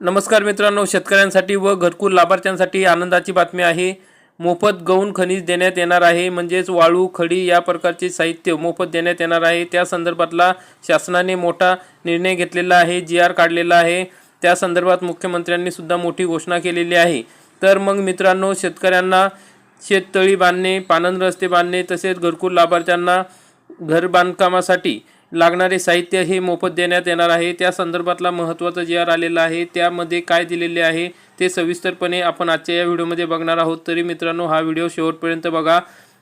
नमस्कार मित्रांनो शेतकऱ्यांसाठी व घरकुल लाभार्थ्यांसाठी आनंदाची बातमी आहे. मोफत गौण खनिज देण्यात येणार आहे म्हणजेच वाळू खडी या प्रकारचे साहित्य मोफत देण्यात येणार आहे. त्या संदर्भातला शासनाने मोठा निर्णय घेतलेला आहे जी आर काढलेला आहे. त्या संदर्भात मुख्यमंत्र्यांनी सुद्धा मोठी घोषणा केलेली आहे. तर मग मित्रांनो शेतकऱ्यांना शेततळी बांधणे पानन रस्ते बांधणे तसेच घरकुल लाभार्थ्यांना घर बांधकामासाठी लागणारे साहित्य हे मोफत देण्यात येणार आहे. त्या संदर्भातला महत्त्वाचा जी आर आलेला आहे त्यामध्ये काय दिलेले आहे ते सविस्तरपणे आपण आजच्या या व्हिडिओमध्ये बघणार आहोत. तरी मित्रांनो हा व्हिडिओ शेवटपर्यंत बघा.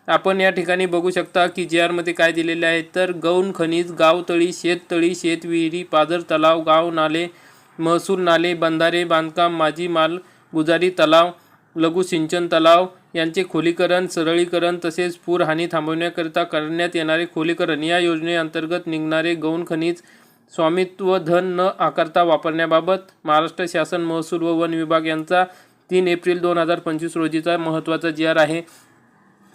आपण या ठिकाणी बघू शकता की जी आरमध्ये काय दिलेले आहे. तर गौण खनिज गावतळी शेततळी शेतविहिरी पाजर तलाव गाव नाले महसूल नाले बंधारे बांधकाम माझी माल गुजारी तलाव लघु सिंचन तलाव यांचे खोलीकरण सरळीकरण तसेच पूर हानी थांबवण्याकरिता करण्यात येणारे खोलीकरण या योजनेअंतर्गत निघणारे गौण खनिज स्वामित्व धन न आकारता वापरण्याबाबत महाराष्ट्र शासन महसूल व वन विभाग यांचा तीन एप्रिल दोन हजार पंचवीस रोजीचा महत्त्वाचा जी आर आहे.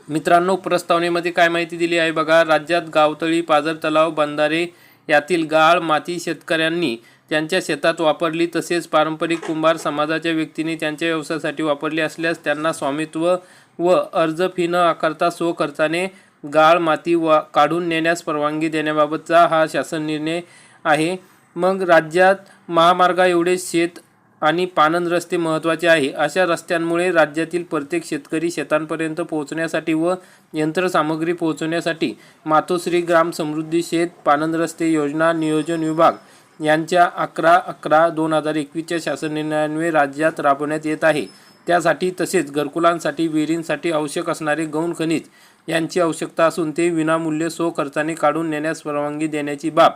मित्रांनो प्रस्तावनेमध्ये काय माहिती दिली आहे बघा. राज्यात गावतळी पाझर तलाव बंधारे यातील गाळ माती शेतकऱ्यांनी त्यांच्या शेतात वापरली तसेच पारंपरिक कुंभार समाजाच्या व्यक्तींनी त्यांच्या व्यवसायासाठी वापरली असल्यास त्यांना स्वामित्व व अर्ज फी न आकारता स्वखर्चाने गाळ माती वा काढून नेण्यास परवानगी देण्याबाबतचा हा शासन निर्णय आहे. मग राज्यात महामार्गा एवढे शेत आणि पानन रस्ते महत्त्वाचे आहे. अशा रस्त्यांमुळे राज्यातील प्रत्येक शेतकरी शेतांपर्यंत पोहोचण्यासाठी व यंत्रसामग्री पोहोचवण्यासाठी मातोश्री ग्राम समृद्धी शेत पानन रस्ते योजना नियोजन विभाग यांच्या अकरा अकरा दोन हजार एकवीसच्या शासन निर्णयान्वये राज्यात राबवण्यात येत आहे. त्यासाठी तसेच घरकुलांसाठी विहिरींसाठी आवश्यक असणारे गौण खनिज यांची आवश्यकता असून ते विनामूल्य सो खर्चाने काढून नेण्यास परवानगी देण्याची बाब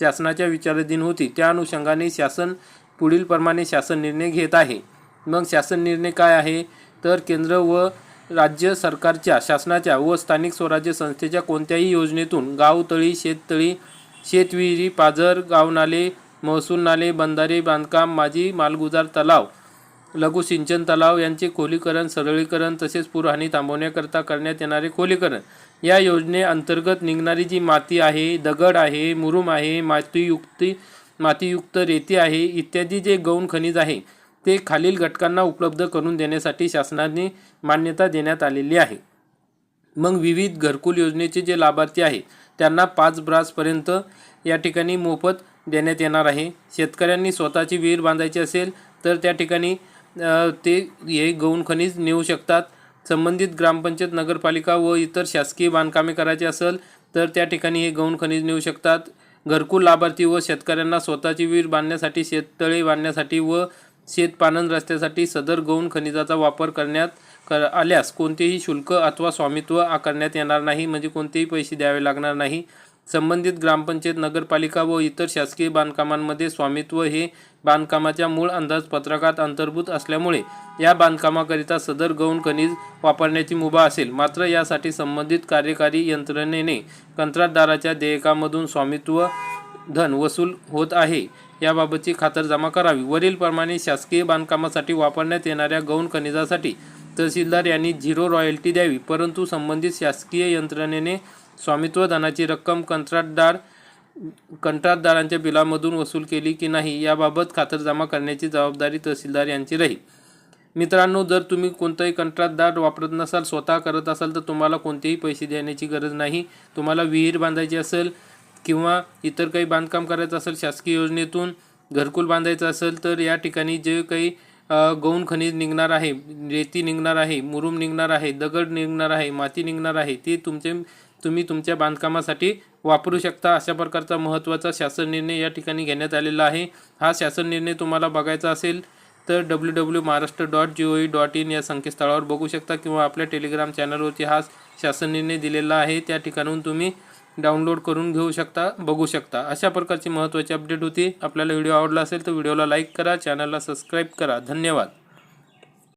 शासनाच्या विचाराधीन होती. त्या अनुषंगाने शासन पुढील प्रमाणे शासन निर्णय घेत आहे. मग शासन निर्णय काय आहे? तर केंद्र व राज्य सरकारच्या शासनाच्या व स्थानिक स्वराज्य संस्थेच्या कोणत्याही योजनेतून गावतळी शेततळी शेतविहिरी पाझर गावनाले महसूल नाले बंधारे बांधकाम माझी मालगुजार तलाव लघु सिंचन तलाव यांचे खोलीकरण सरळीकरण तसेच पूरहानी थांबवण्याकरता करण्यात येणारे खोलीकरण. या योजनेअंतर्गत निघणारी जी माती आहे दगड आहे मुरुम आहे मातीयुक्त मातीयुक्त रेती आहे इत्यादी जे गौण खनिज आहे ते खालील घटकांना उपलब्ध करून देण्यासाठी शासनाने मान्यता देण्यात आलेली आहे. मग विविध घरकुल योजनेचे जे लाभार्थी आहे त्यांना पाच ब्रासपर्यंत या ठिकाणी मोफत देण्यात येणार आहे. शेतकऱ्यांनी स्वतःची विहीर बांधायची असेल तर त्या ठिकाणी ते हे गौण खनिज नेऊ शकतात. संबंधित ग्रामपंचायत नगरपालिका व इतर शासकीय बांधकामे करायची असेल तर त्या ठिकाणी हे गौण खनिज नेऊ शकतात. घरकुल लाभार्थी व शेतकऱ्यांना स्वतःची विहीर बांधण्यासाठी शेततळे बांधण्यासाठी व शेतपानन रस्त्यासाठी सदर गौण खनिजाचा वापर करण्यात कर आल्यास कोणतेही शुल्क अथवा स्वामित्व आकारण्यात येणार नाही म्हणजे कोणतेही पैसे द्यावे लागणार नाही. संबंधित ग्रामपंचायत नगरपालिका व इतर शासकीय बांधकामांमध्ये स्वामित्व हे बांधकामाच्या मूळ अंदाजपत्रकात अंतर्भूत असल्यामुळे या बांधकामाकरिता सदर गौण खनिज वापरण्याची मुभा असेल. मात्र यासाठी संबंधित कार्यकारी यंत्रणेने कंत्राटदाराच्या देयकामधून स्वामित्व धन वसूल होत आहे. याबाबतची खातरजमा करावी. वरीलप्रमाणे शासकीय बांधकामासाठी वापरण्यात येणाऱ्या गौण खनिजासाठी तहसीलदार यांनी झिरो रॉयल्टी द्यावी. परंतु संबंधित शासकीय यंत्रणेने स्वामित्वधनाची रक्कम कंत्राटदार कंत्राटदारांच्या बिलामधून वसूल केली की नाही याबाबत खातरजमा करण्याची जबाबदारी तहसीलदार यांची राहील. मित्रांनो जर तुम्ही कोणताही कंत्राटदार वापरत नसाल स्वतः करत असाल तर तुम्हाला कोणतेही पैसे देण्याची गरज नाही. तुम्हाला विहीर बांधायची असेल किंवा इतर काही बांधकाम करायचं असेल शासकीय योजनेतून घरकुल बांधायचं असेल तर या ठिकाणी जे काही गौण खनिज निघणार आहे रेती निघणार आहे मुरुम निघणार आहे दगड निघणार आहे माती निघणार आहे ते तुमचे तुम्ही तुमच्या बांधकामासाठी वापरू शकता. अशा प्रकारचा महत्त्वाचा शासन निर्णय या ठिकाणी घेण्यात आलेला आहे. हा शासन निर्णय तुम्हाला बघायचा असेल तर W W Maharashtra dot G O E dot in या संकेतस्थळावर बघू शकता किंवा आपल्या टेलिग्राम चॅनलवरती हा शासन निर्णय दिलेला आहे. त्या ठिकाणून तुम्ही डाउनलोड करून घेऊ शकता बघू शकता. अशा प्रकारची महत्त्वाची अपडेट होती. आपल्याला व्हिडिओ आवडला असेल तर व्हिडिओला लाईक करा चॅनलला सबस्क्राईब करा. धन्यवाद.